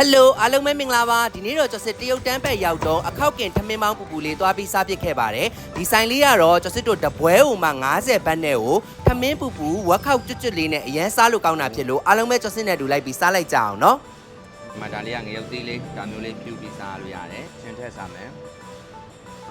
ဟယ်လိုအားလုံးပဲမင်္ဂလာပါဒီနေ့တော့ကျွန်တော်စစ်တရုတ်တန်းဘက်ရောက်တော့အခောက်ကင်ထမင်းမောင်းပူပူလေးသွားပြီးစားပစ်ခဲ့ပါတယ်ဒီဆိုင်လေးကတော့ကျွန်တော်စစ်တို့တပွဲဟိုမှာ90ဘတ်နဲ့ကိုထမင်းပူပူဝက်ခောက်ကျွတ်ကျွတ်လေးနဲ့အရန်စားလို့ကောင်းတာဖြစ်လို့အားလုံးပဲကျွန်တော်စစ်နဲ့တူလိုက်ပြီးစားလိုက်ကြအောင်နော်ဒီမှာဒါလေးကငရုတ်သေးလေးဒါမျိုးလေးဖြူပြီးစားလို့ရတယ်ရှင်ထက်စားမယ်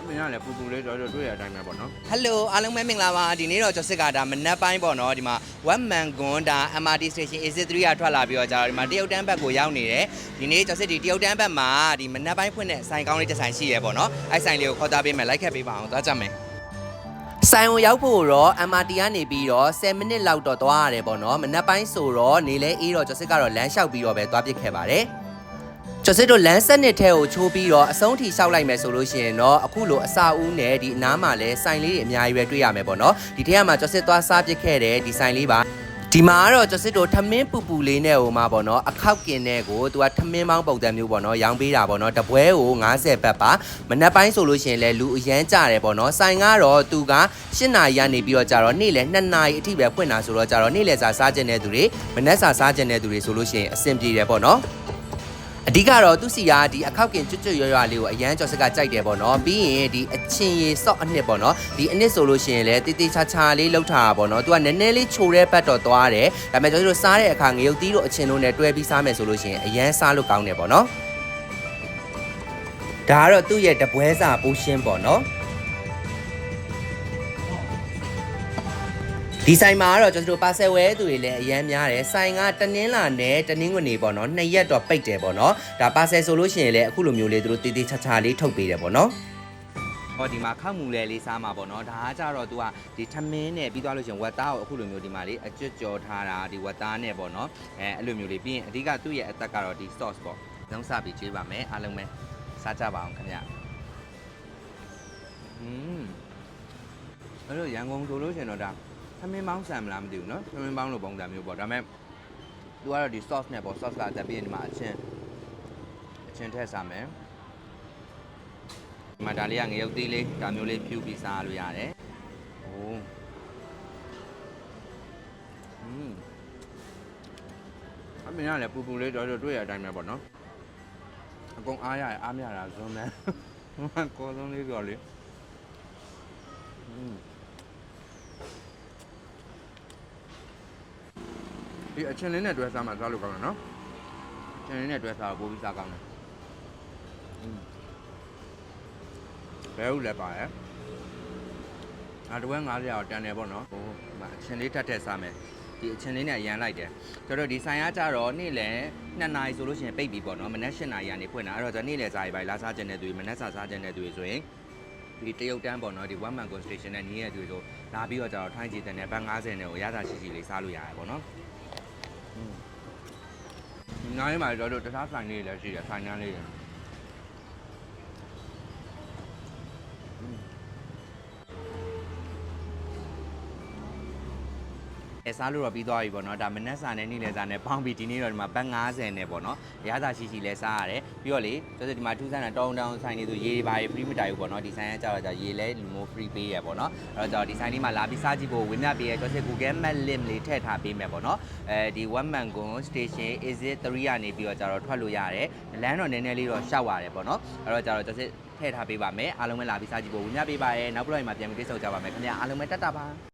အမေကလည်းပူပူလေးတော့တွေ့ရတဲ့အတိုင်းပဲပေါ့နော်ဟယ်လိုအားလုံးပဲမင်္ဂလာပါဒီနေ့တော့ကျွန်တော်စစ်ကဒါမနက်ပိုင်းပေါ့နော်ဒီမှာ one man gun ဒါ MRT station AC3 ကထွက်လာပြီးတော့ကြာတော့ဒီမှာတရုတ်တန်းဘက်ကိုရောက်နေတယ်ဒီနေ့ကျွန်တော်စစ်ဒီတရုတ်တန်းဘက်မှာဒီမနက်ပိုင်းဖွင့်တဲ့ဆိုင်ကောင်းလေးတစ်ဆိုင်ရှိရဲပေါ့နော်အဲ့ဆိုင်လေးကိုခေါ်သားပေးမယ်လိုက်ခက်ပေးပါအောင်သွားကြမယ်ဆိုင်ဝင်ရောက်ဖို့တော့ MRT ကနေပြီးတော့10မိနစ်လောက်တော့သွားရတယ်ပေါ့နော်မနက်ပိုင်းဆိုတော့နေလဲအေးတော့ကျော်စစ်ကတော့လမ်းလျှောက်ပြီးတော့ပဲသွားပစ်ခဲ့ပါတယ် ကျော်စစ်တို့လမ်းဆက်နှစ်ထဲကိုချိုးပြီးတော့အဆုံးထိလျှောက်လိုက်မယ်ဆိုလို့ရှိရင်တော့အခုလိုအစာဦးနဲ့ဒီအနားမှာလဲဆိုင်လေးတွေအများကြီးပဲတွေ့ရမယ်ပေါ့နော်ဒီထဲမှာကျော်စစ်သွားစားပစ်ခဲ့တယ်ဒီဆိုင်လေးပါဒီမှာကတော့ကျော်စစ်တို့ထမင်းပူပူလေးနဲ့ဟိုမှာပေါ့နော်အခောက်ကင်နဲ့ကိုသူကထမင်းမောင်းပုံစံမျိုးပေါ့နော်ရောင်းပေးတာပေါ့နော်တပွဲကို90ဘတ်ပါမနက်ပိုင်းဆိုလို့ရှိရင်လဲလူအရန်ကြတယ်ပေါ့နော်ဆိုင်ကတော့သူက8နာရီကနေပြီးတော့ကြာတော့နေ့လယ်2နာရီအထိပဲဖွင့်တာဆိုတော့ကြာတော့နေ့လယ်စာစားကျင်တဲ့သူတွေမနက်စာစားကျင်တဲ့သူတွေဆိုလို့ရှိရင်အဆင်ပြေတယ်ပေါ့နော် အဓိကတော့သူစီကဒီအခောက်ကင်ကျွတ်ကျွတ်ရွရွလေးကိုအရန်ကျော်စကကြိုက်တယ်ပေါ့နော်ပြီးရင်ဒီအချင်းရီစော့အနှစ်ပေါ့နော်ဒီအနှစ်ဆိုလို့ရှိရင်လည်းတေးသေးချာချာလေးလှုပ်ထားတာပေါ့နော်သူကနည်းနည်းလေးချိုတဲ့ဘတ်တော့သွားတယ်ဒါပေမဲ့ကျွန်တော်တို့စားတဲ့အခါငရုတ်သီးတို့အချင်းတို့နဲ့တွဲပြီးစားမယ်ဆိုလို့ရှိရင်အရန်စားလို့ကောင်းတယ်ပေါ့နော်ဒါကတော့သူ့ရဲ့တပွဲစာပိုးရှင်းပေါ့နော် ဒီဆိုင်မှာကတော့ကျွန်တော်တို့ပါဆယ်ဝဲသူတွေလည်းအရန်များတယ်ဆိုင်ကတနင်းလာနဲ့တနင်းဝင်နေပေါ့နော်နှစ်ရက်တော့ပိတ်တယ်ပေါ့နော်ဒါပါဆယ်ဆိုလို့ရှိရင်လည်းအခုလိုမျိုးလေးသူတို့တေးသေးချာချာလေးထုတ်ပေးတယ်ပေါ့နော် ဟောဒီမှာခောက်မူလဲလေးစားမှာပေါ့နော်ဒါကကြတော့ तू ကဒီထမင်းနဲ့ပြီးသွားလို့ရှရင်ဝက်သားကိုအခုလိုမျိုးဒီမှာလေးအကျွတ်ကြော်ထားတာဒီဝက်သားနဲ့ပေါ့နော်အဲအဲ့လိုမျိုးလေးပြီးရင်အဓိကသူ့ရဲ့အသက်ကတော့ဒီ sauce ပေါ့လုံးစပြီးကျွေးပါမယ်အားလုံးပဲစားကြပါအောင်ခင်ဗျอืมအဲ့လိုရန်ကုန်ဆိုလို့ရှရင်တော့ဒါ ထမင်းပေါင်းဆန်မလားမသိဘူးเนาะထမင်းပေါင်းလိုပုံစံမျိုးပေါ့ဒါပေမဲ့ तू ကတော့ဒီ sauce နဲ့ပေါ့ sauce ကအသက်ပြီးရင်ဒီမှာအချင်းအချင်းထည့်စားမယ် ဒီမှာဒါလေးကငရုတ်သေးလေးဒါမျိုးလေးဖြူပြီးစားလို့ရတယ်။အိုး။อืมအမေကလည်းပူပူလေးတော့တွေ့ရတဲ့အတိုင်းပဲပေါ့နော်။အကုန်အားရရအားမရတာဇွန်းမယ်။ကောဆုံးလေးဆိုလေ။อืม ဒီအချင်းလင်းနဲ့တွဲစားမှစားလို့ကောင်းတယ်နော်အချင်းလင်းနဲ့တွဲစားပိုးပြီးစားကောင်းတယ်ဘဲဟုတ်လည်းပါရဲ့အဲတဝဲ900ရောက်တန်တယ်ပေါ့နော်ဟိုအချင်းလေးထက်ထက်စားမယ်ဒီအချင်းလေးနဲ့ရန်လိုက်တယ်ကျတော့ဒီဆိုင်ကကြတော့နေ့လယ်2နာရီဆိုလို့ရှိရင်ပိတ်ပြီပေါ့နော်မနက်7နာရီကနေဖွင့်တာအဲ့တော့ကျနေ့လယ်စာရီပိုင်းလာစားခြင်းတဲ့သူမနက်စာစားခြင်းတဲ့သူဆိုရင်ဒီတရုတ်တန်းပေါ့နော်ဒီ one man construction နဲ့ညီးရတဲ့သူဆိုလာပြီးတော့ကျတော့ထိုင်းကြည့်တဲ့ဘတ်90နဲ့ကိုရတာရှိရှိလေးစားလို့ရတယ်ပေါ့နော် နားလေးမှာတော့တို့တခြားဆိုင်လေးတွေလည်းရှိတယ်ဆိုင်နားလေးတွေ စားလို့တော့ပြီးသွားပြီပေါ့နော်ဒါမနက်စာနဲ့နေ့လယ်စာနဲ့ပေါင်းပြီးဒီနေ့တော့ဒီမှာဘတ်90နဲ့ပေါ့နော်ရသာရှိရှိလဲစားရတယ်ပြီးတော့လေဆိုတော့ဒီမှာထူးဆန်းတာတောင်းတောင်းဆိုင်နေဆိုရေပါရေ free မတိုင်ဘူးပေါ့နော်ဒီဆိုင်ကကြောက်ကြရေလဲလူမျိုး free ပေးရပေါ့နော်အဲ့တော့ကြောက်ဒီဆိုင်လေးမှာလာပြီးစားကြည့်ဖို့ဝင်မြပေးရကျော်စစ် Google Map link လေးထည့်ထားပေးမယ်ပေါ့နော်အဲဒီ one man gun station is it 3ကနေပြီးတော့ကြတော့ထွက်လို့ရတယ်လမ်းတော့နည်းနည်းလေးတော့ရှောက်ရတယ်ပေါ့နော်အဲ့တော့ကြတော့ကျော်စစ်ထည့်ထားပေးပါမယ်အားလုံးပဲလာပြီးစားကြည့်ဖို့ဝင်မြပေးပါရယ်နောက်ပြီးတော့ဒီမှာပြန်ပြီးတိတ်ဆောက်ကြပါမယ်ခင်ဗျာအားလုံးပဲတတ်တာပါ